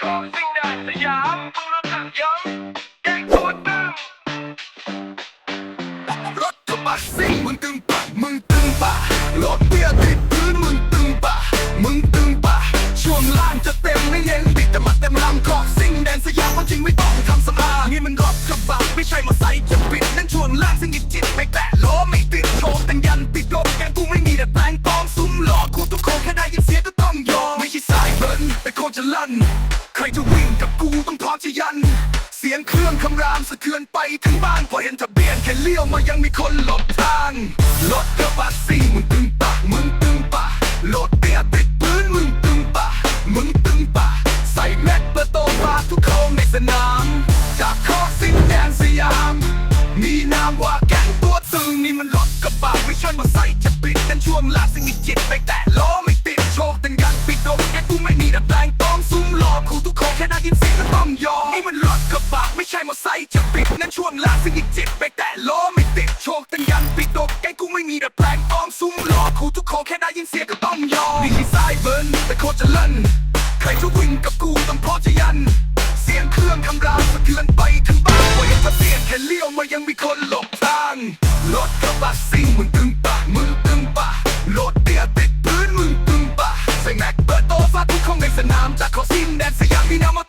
ขอสิ่งใดสยามมึงรู้จักยังแกงตัวตึงรถกระบะซิ่งมึงตึงปะมึงตึงปะรถเบียร์ติดพื้นมึงตึงปะมึงตึงปะช่วงล่างจะเต็มไม่เย็นติดแต่มาเต็มลำขอซิ่งแดนสยามเพราะจริงไม่ต้องทำสมานี่มันรถกระบะไม่ใช่มาใส่จะปิดนั่นช่วงล่างซึ่งจิตจิตไม่แตะล้อไม่ติดโชว์แต่งยันติดโดนแกงกูไม่มีแต่แปลงปลอมซุ้มหลอกกูทุกคนแค่ได้ยินเสียงก็ต้องยอมไม่ใช่สายเบิร์นแต่โคตรจะลั่น กูต้องพร้อมจะยัน เสียงเครื่องคำรามสะเทือนไปถึงบ้านพอเห็นทะเบียนแค่เลี้ยวมายังมีคนหลบทางรถกระบะซิ่งมึงตึงปะมึงตึงปะรถเตียติดพื้นมึงตึงปะมึงตึงปะใส่แม็กเปิดโตปาทุกโค้งในสนาม จากคอซิ่งแดนสยาม มีนามว่าแก๊งตัวตึงนี่มันรถกระบะไม่ใช่มาใส่จะปิดกันช่วงล่างซึ่งมีจิตไปแต่ล้ม ไซค์จะปิดนั้นช่วงลางสิ่งอีกเจ็บไปแต่ล้อไม่ติดโชคตั้งยันปิดตกแกกูไม่มีแต่แปลงอ้อมซุ้มล้อคูทุกโคแค่ได้ยินเสียงก็ต้องยอมนี่คืสายเบิร์นแต่โคจะลั่นใครจะวิ่งกับกูต้องพอจะยัน เสียงเครื่องทำรางสะเทือนไปทั้งบ้านไว้ถ้าเสียงแค่เลี้ยวมายังมีคนหลบทางรถกระบะซิ่งมึงตึงปะมึงตึงปะรถเตี้ยติดพื้นมึงตึงปะใส่แม็กเปิดโตฟาทุกข้อในสนามจากขอสิ้นแดนสยามมีน้ำมา